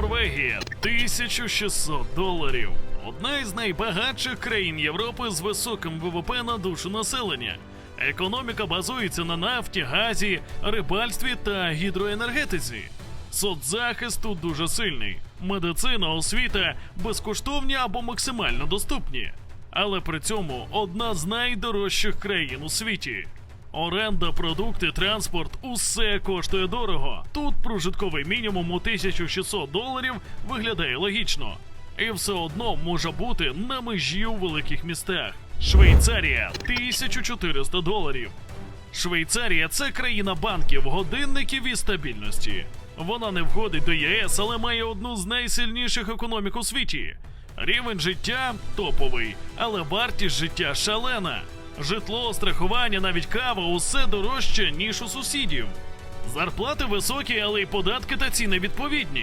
Норвегія 1600 доларів. Одна із найбагатших країн Європи з високим ВВП на душу населення. Економіка базується на нафті, газі, рибальстві та гідроенергетиці. Соцзахист тут дуже сильний. Медицина, освіта безкоштовні або максимально доступні. Але при цьому одна з найдорожчих країн у світі. Оренда, продукти, транспорт усе коштує дорого. Тут прожитковий мінімум у 1600 доларів виглядає логічно. І все одно може бути на межі у великих містах. Швейцарія 1400 доларів. Швейцарія це країна банків, годинників і стабільності. Вона не входить до ЄС, але має одну з найсильніших економік у світі. Рівень життя топовий, але вартість життя шалена. Житло, страхування, навіть кава усе дорожче, ніж у сусідів. Зарплати високі, але й податки та ціни відповідні.